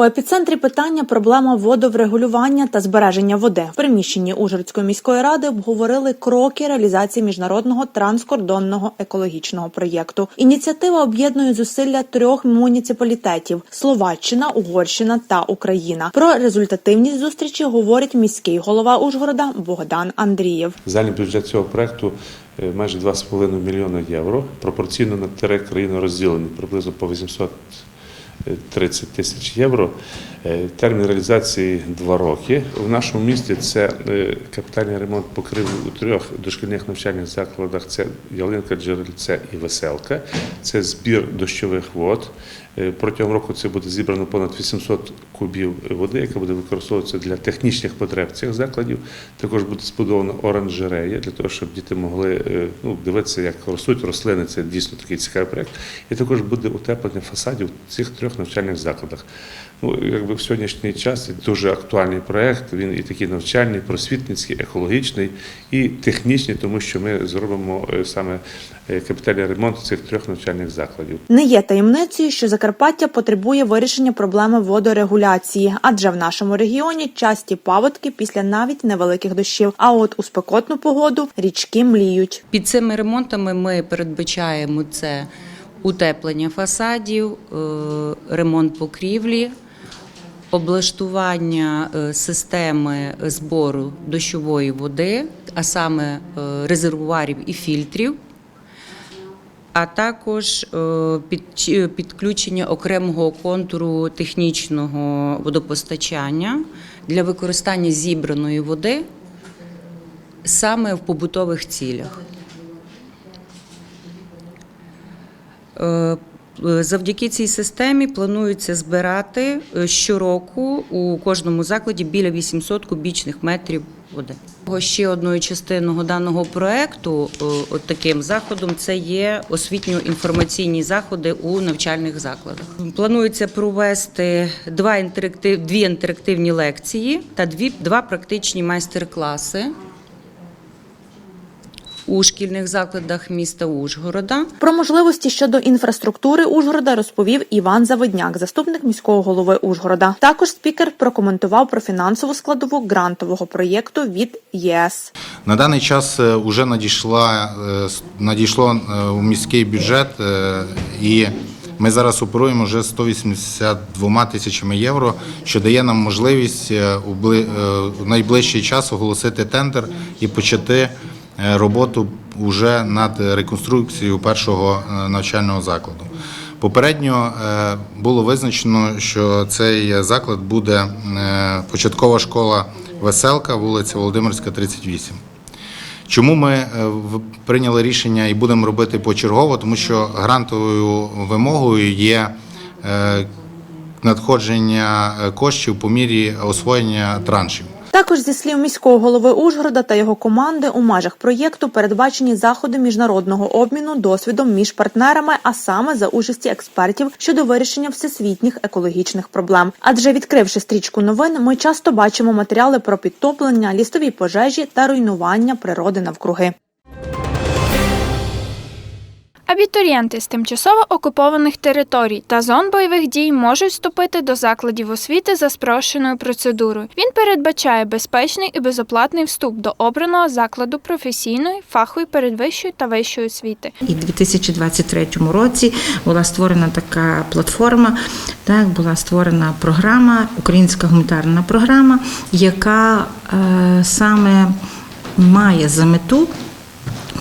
У епіцентрі питання проблема водоврегулювання та збереження води. В приміщенні Ужгородської міської ради обговорили кроки реалізації міжнародного транскордонного екологічного проєкту. Ініціатива об'єднує зусилля трьох муніципалітетів: Словаччина, Угорщина та Україна. Про результативність зустрічі говорить міський голова Ужгорода Богдан Андрієв. Загальний бюджет цього проекту е, майже 2,5 мільйона євро. Пропорційно на три країни розділені приблизно по 830 тисяч євро. Е, Термін реалізації два роки. В нашому місті це е, капітальний ремонт покрив у трьох дошкільних навчальних закладах: це Ялинка, Джерельце і Веселка. Це збір дощових вод. Е, Протягом року це буде зібрано понад 800 кубів води, яка буде використовуватися для технічних потреб цих закладів. Також буде збудована оранжерея для того, щоб діти могли е, ну, дивитися, як ростуть рослини. Це дійсно такий цікавий проект. І також буде утеплення фасадів в цих трьох навчальних закладах. Ну, якби в сьогоднішній час це дуже актуальний проект. Він і такий навчальний, просвітницький, екологічний і технічний, тому що ми зробимо е, саме капітальний ремонт цих трьох навчальних закладів. Не є таємницею, що Закарпаття потребує вирішення проблеми водорегуляції, адже в нашому регіоні часті паводки після навіть невеликих дощів. А от у спекотну погоду річки мліють. Під цими ремонтами ми передбачаємо це утеплення фасадів, е, ремонт покрівлі, облаштування е, системи збору дощової води, а саме е, резервуарів і фільтрів. А також е, під- підключення окремого контуру технічного водопостачання для використання зібраної води саме в побутових цілях. Е, Завдяки цій системі планується збирати е, щороку у кожному закладі біля 800 кубічних метрів води. Ще одною частиною даного проекту, е, от таким заходом, це є освітньо-інформаційні заходи у навчальних закладах. Планується провести два інтерактив, дві інтерактивні лекції та дві, два практичні майстер-класи у шкільних закладах міста Ужгорода. Про можливості щодо інфраструктури Ужгорода розповів Іван Заводняк, заступник міського голови Ужгорода. Також спікер прокоментував про фінансову складову грантового проєкту від ЄС. На даний час вже надійшла е, надійшло е, у міський бюджет, е, і ми зараз оперуємо вже 182 тисячами євро, що дає нам можливість е, у е, в найближчий час оголосити тендер і почати е, роботу вже над реконструкцією першого е, навчального закладу. Попередньо е, було визначено, що цей заклад буде е, початкова школа Веселка, вулиця Володимирська, 38. Чому ми е, прийняли рішення і будемо робити почергово? Тому що грантовою вимогою є е, надходження е, коштів по мірі освоєння траншів. Також зі слів міського голови Ужгорода та його команди у межах проєкту передбачені заходи міжнародного обміну досвідом між партнерами, а саме за участі експертів щодо вирішення всесвітніх екологічних проблем. Адже відкривши стрічку новин, ми часто бачимо матеріали про підтоплення, лістові пожежі та руйнування природи навкруги. Абітурієнти з тимчасово окупованих територій та зон бойових дій можуть вступити до закладів освіти за спрощеною процедурою. Він передбачає безпечний і безоплатний вступ до обраного закладу професійної, фахової, передвищої та вищої освіти. І в 2023 році була створена така платформа, так була створена програма, українська гуманітарна програма, яка е, саме має за мету.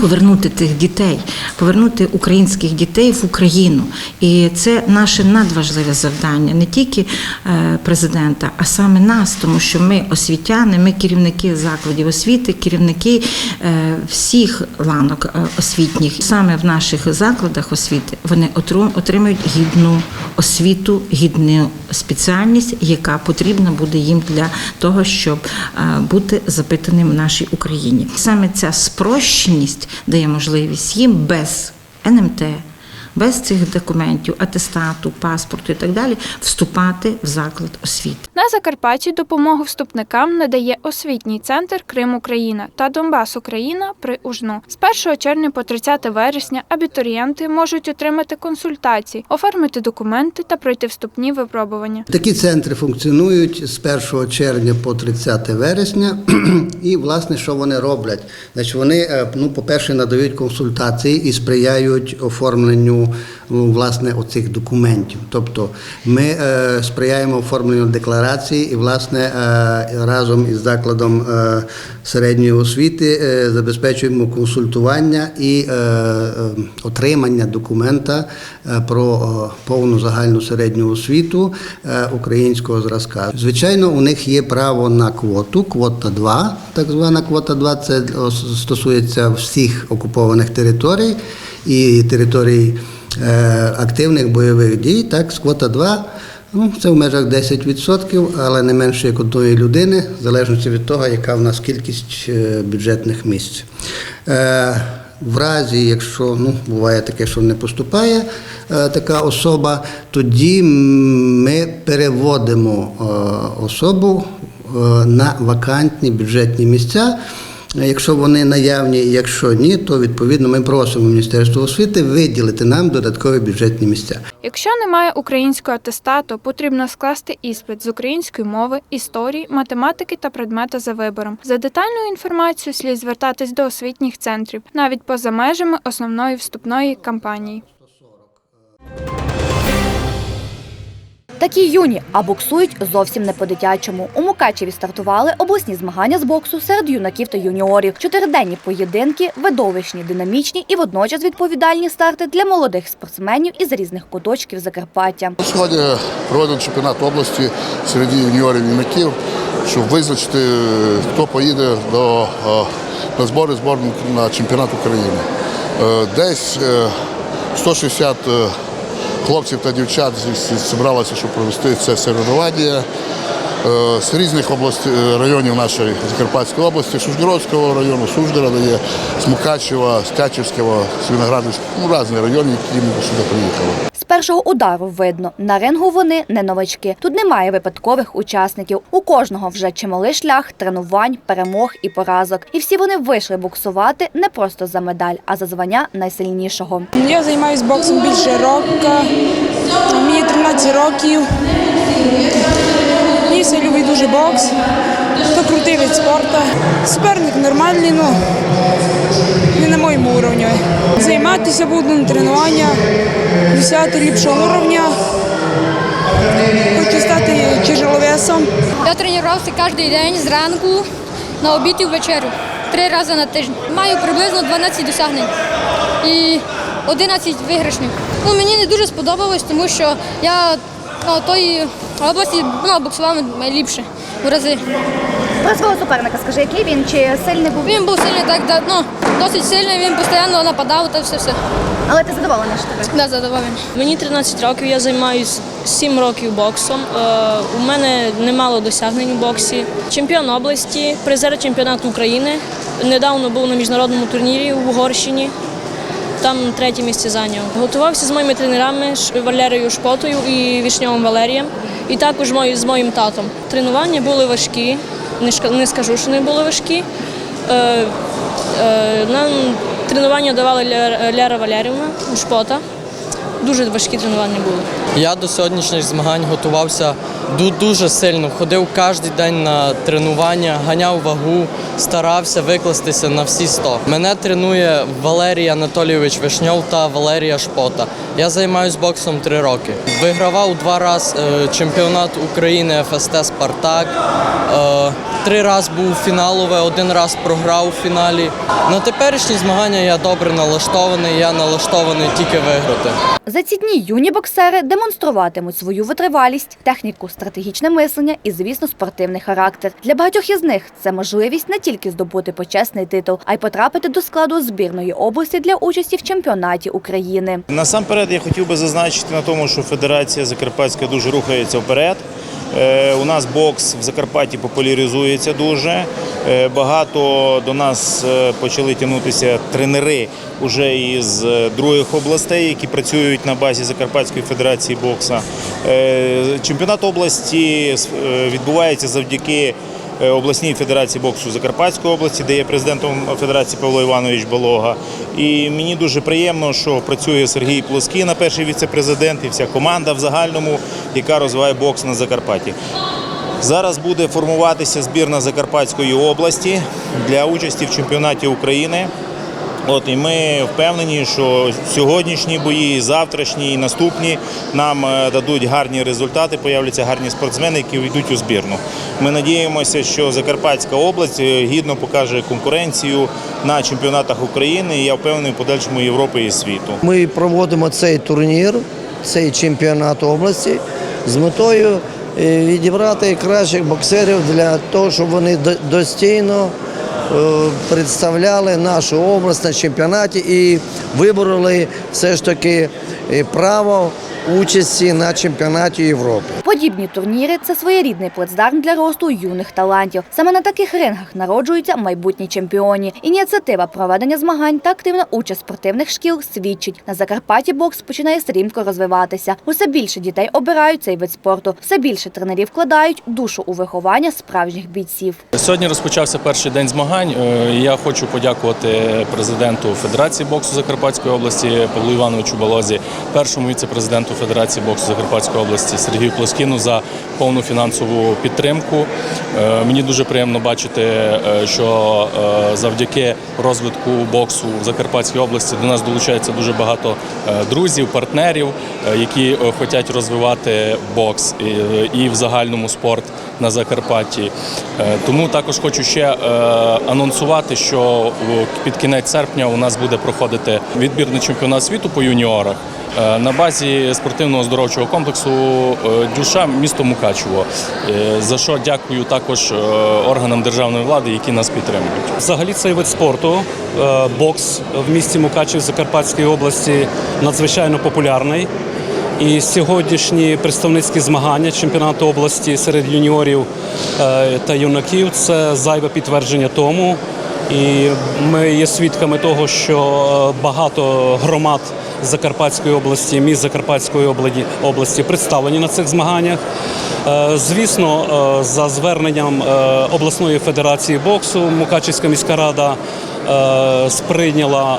Повернути тих дітей, повернути українських дітей в Україну, і це наше надважливе завдання не тільки е, президента, а саме нас, тому що ми освітяни, ми керівники закладів освіти, керівники е, всіх ланок е, освітніх. Саме в наших закладах освіти вони отримують гідну освіту, гідну спеціальність, яка потрібна буде їм для того, щоб бути запитаним в нашій Україні. Саме ця спрощеність дає можливість їм без НМТ. Без цих документів, атестату, паспорту і так далі, вступати в заклад освіти. На Закарпатті допомогу вступникам надає освітній центр Крим Україна та Донбас Україна при УЖНУ. З 1 червня по 30 вересня абітурієнти можуть отримати консультації, оформити документи та пройти вступні випробування. Такі центри функціонують з 1 червня по 30 вересня. І власне, що вони роблять? Значить, вони, е, ну, по-перше, надають консультації і сприяють оформленню власне оцих документів. Тобто ми е, сприяємо оформленню декларації і власне е, разом із закладом е, середньої освіти забезпечуємо консультування і отримання документа про повну загальну середню освіту українського зразка. Звичайно, у них є право на квоту, квота 2, так звана квота 2, це стосується всіх окупованих територій і територій активних бойових дій. Так, з квота 2 Ну, це в межах 10%, але не менше як одної людини, в залежності від того, яка в нас кількість е, бюджетних місць. Е, В разі, якщо ну, буває таке, що не поступає е, така особа, тоді ми переводимо е, особу е, на вакантні бюджетні місця. Якщо вони наявні, якщо ні, то відповідно ми просимо Міністерство освіти виділити нам додаткові бюджетні місця. Якщо немає українського атестату, потрібно скласти іспит з української мови, історії, математики та предмета за вибором. За детальною інформацією слід звертатись до освітніх центрів, навіть поза межами основної вступної кампанії. Такі юні, а боксують зовсім не по-дитячому. У Мукачеві стартували обласні змагання з боксу серед юнаків та юніорів. Чотириденні поєдинки, видовищні, динамічні і водночас відповідальні старти для молодих спортсменів із різних куточків Закарпаття. Сьогодні проведено чемпіонат області серед юніорів юнаків, щоб визначити, хто поїде до, е, на збори зборних на чемпіонат України. Е, Десь е, 160 е, хлопців та дівчат зі- зі- зібралося, щоб провести це соревнування. Е, З різних областей, районів нашої Закарпатської області, Сужгородського району, Сужгорода є, з Мукачева, з ну, різні райони, які ми сюди приїхали. Першого удару видно, на рингу вони не новачки. Тут немає випадкових учасників. У кожного вже чималий шлях тренувань, перемог і поразок. І всі вони вийшли боксувати не просто за медаль, а за звання найсильнішого. Я займаюся боксом більше року. Мені 13 років. Мені все любить дуже бокс. То крутий вид спорту. Суперник нормальний, ну не на моєму уровні. Займатися буду на тренування, досягати ліпшого уровня. Хочу стати тяжеловесом. Я тренувався кожен день зранку, на обід і ввечерю. Три рази на тиждень. Маю приблизно 12 досягнень і 11 виграшних. Ну, мені не дуже сподобалось, тому що я на тої області ну, боксував найліпше в рази. Про свого суперника скажи, який він чи сильний був? Він був сильний, так, да, ну, досить сильний, він постійно нападав та все все. Але ти задоволена, що тебе? Да, задоволений. Мені 13 років, я займаюся 7 років боксом. Е, У мене немало досягнень у боксі. Чемпіон області, призер чемпіонату України. Недавно був на міжнародному турнірі в Угорщині. Там третє місце зайняв. Готувався з моїми тренерами Валерією Шпотою і Вішньовим Валерієм, і також з моїм татом. Тренування були важкі, не скажу, що не були важкі. Е, е, Нам тренування давала Ляра Валерівна Шпота. Дуже важкі тренування були. Я до сьогоднішніх змагань готувався дуже сильно. Ходив кожен день на тренування, ганяв вагу, старався викластися на всі 100. Мене тренує Валерій Анатолійович Вишньов та Валерія Шпота. Я займаюся боксом три роки. Вигравав два рази е, чемпіонат України ФСТ Спартак. Е, Три рази був фіналове, один раз програв у фіналі. На теперішні змагання я добре налаштований, я налаштований тільки виграти. За ці дні юні боксери демонструватимуть свою витривалість, техніку, стратегічне мислення і, звісно, спортивний характер. Для багатьох із них це можливість не тільки здобути почесний титул, а й потрапити до складу збірної області для участі в чемпіонаті України. Насамперед я хотів би зазначити на тому, що Федерація Закарпатська дуже рухається вперед. Е, У нас бокс в Закарпатті популяризується дуже. Е, Багато до нас е, почали тягнутися тренери уже із других областей, які працюють на базі Закарпатської федерації бокса. Чемпіонат області відбувається завдяки обласній федерації боксу Закарпатської області, де є президентом федерації Павло Іванович Болога. І мені дуже приємно, що працює Сергій Плоскіна, перший віце-президент, і вся команда в загальному, яка розвиває бокс на Закарпатті. Зараз буде формуватися збірна Закарпатської області для участі в чемпіонаті України. От і ми впевнені, що сьогоднішні бої, завтрашні і наступні нам е, дадуть гарні результати. Появляться гарні спортсмени, які війдуть у збірну. Ми надіємося, що Закарпатська область е, гідно покаже конкуренцію на чемпіонатах України. І я впевнений в подальшому Європи і світу. Ми проводимо цей турнір, цей чемпіонат області з метою е, відібрати кращих боксерів для того, щоб вони до- достійно представляли нашу область на чемпіонаті і вибороли все ж таки е, право участі на чемпіонаті Європи. Подібні турніри це своєрідний плацдарм для росту юних талантів. Саме на таких рингах народжуються майбутні чемпіоні. Ініціатива проведення змагань та активна участь спортивних шкіл свідчить. На Закарпатті бокс починає стрімко розвиватися. Усе більше дітей обирають цей вид спорту. Все більше тренерів вкладають душу у виховання справжніх бійців. Сьогодні розпочався перший день змагань. Е, Я хочу подякувати президенту Федерації боксу Закарпатської області Павлу Івановичу Балозі, першому віце-президенту Федерації боксу Закарпатської області Сергію Плоскіну за повну фінансову підтримку. Е, Мені дуже приємно бачити, е, що е, завдяки розвитку боксу в Закарпатській області до нас долучається дуже багато друзів, партнерів, які хочуть розвивати бокс і, в загальному спорт на Закарпатті. Тому також хочу ще анонсувати, що під кінець серпня у нас буде проходити відбір на чемпіонат світу по юніорах. На базі спортивного оздоровчого комплексу е, Дюша місто Мукачево, Е, за що дякую також е, органам державної влади, які нас підтримують. Взагалі цей вид спорту, бокс в місті Мукачев Закарпатської області надзвичайно популярний. І сьогоднішні представницькі змагання чемпіонату області серед юніорів та юнаків це зайве підтвердження тому. І ми є свідками того, що багато громад Закарпатської області, міст Закарпатської області, представлені на цих змаганнях. Е, Звісно, е, за зверненням е, обласної федерації боксу Мукачівська міська рада сприйняла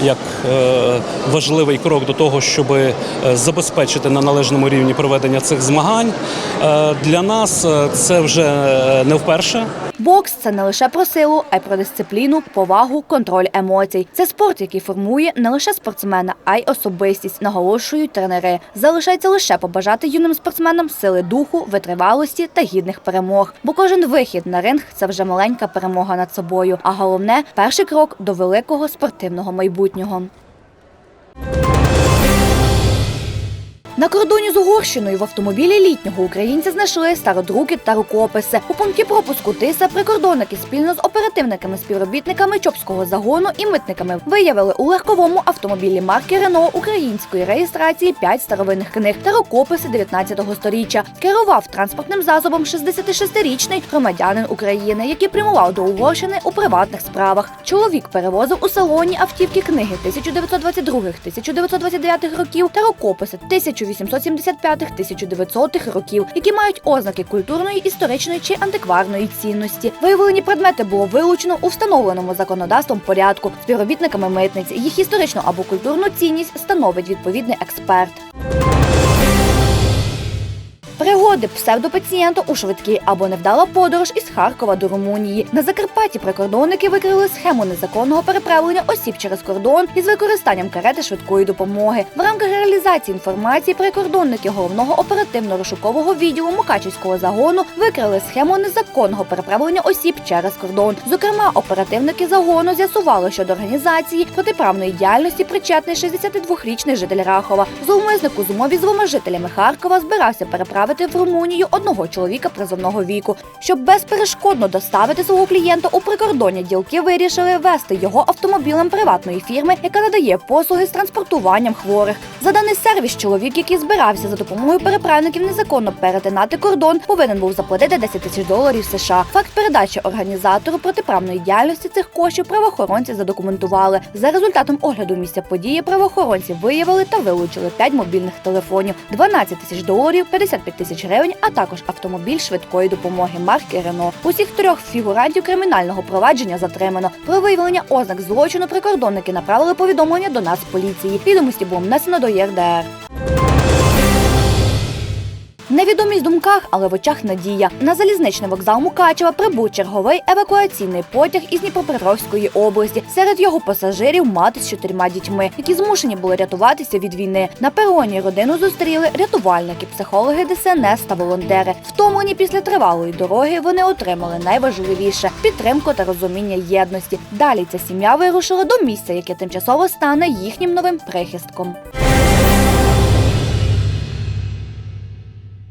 е, як е, важливий крок до того, щоб е, забезпечити на належному рівні проведення цих змагань. Е, Для нас е, це вже е, не вперше. Бокс це не лише про силу, а й про дисципліну, повагу, контроль емоцій. Це спорт, який формує не лише спортсмена, а й особистість, наголошують тренери. Залишається лише побажати юним спортсменам сили духу, витривалості та гідних перемог. Бо кожен вихід на ринг це вже маленька перемога над собою. А головне перший крок до великого спортивного майбутнього. На кордоні з Угорщиною в автомобілі літнього українця знайшли стародруки та рукописи. У пункті пропуску Тиса прикордонники спільно з оперативниками-співробітниками Чопського загону і митниками виявили у легковому автомобілі марки Рено української реєстрації 5 старовинних книг та рукописи 19 сторіччя. Керував транспортним засобом 66-річний громадянин України, який прямував до Угорщини у приватних справах. Чоловік перевозив у салоні автівки книги 1922-1929 років та рукописи 1875-1900 років, які мають ознаки культурної, історичної чи антикварної цінності. Виявлені предмети було вилучено у встановленому законодавством порядку. Співробітниками митниці їх історичну або культурну цінність становить відповідний експерт. Пригоди псевдопацієнта у швидкій або невдала подорож із Харкова до Румунії. На Закарпатті прикордонники викрили схему незаконного переправлення осіб через кордон із використанням карети швидкої допомоги. В рамках реалізації інформації прикордонники головного оперативно-розшукового відділу Мукачівського загону викрили схему незаконного переправлення осіб через кордон. Зокрема, оперативники загону з'ясували, що до організації протиправної діяльності причетний 62-річний житель Рахова. Зловмисник у змові з двома жителями Харкова збирався переправити відправити в Румунію одного чоловіка призовного віку. Щоб безперешкодно доставити свого клієнта у прикордонні ділки вирішили вести його автомобілем приватної фірми, яка надає послуги з транспортуванням хворих. За даний сервіс чоловік, який збирався за допомогою переправників незаконно перетинати кордон, повинен був заплатити 10 тисяч доларів США. Факт передачі організатору протиправної діяльності цих коштів правоохоронці задокументували. За результатом огляду місця події правоохоронці виявили та вилучили 5 мобільних телефонів, 12 тисяч доларів, 55 тисяч гривень, а також автомобіль швидкої допомоги марки Рено. Усіх трьох фігурантів кримінального провадження затримано. Про виявлення ознак злочину прикордонники направили повідомлення до нас поліції. Відомості було внесено до ЄРДР. Невідомість в думках, але в очах надія. На залізничний вокзал Мукачева прибув черговий евакуаційний потяг із Дніпропетровської області. Серед його пасажирів мати з чотирма дітьми, які змушені були рятуватися від війни. На пероні родину зустріли рятувальники, психологи ДСНС та волонтери. Втомлені після тривалої дороги вони отримали найважливіше підтримку та розуміння єдності. Далі ця сім'я вирушила до місця, яке тимчасово стане їхнім новим прихистком.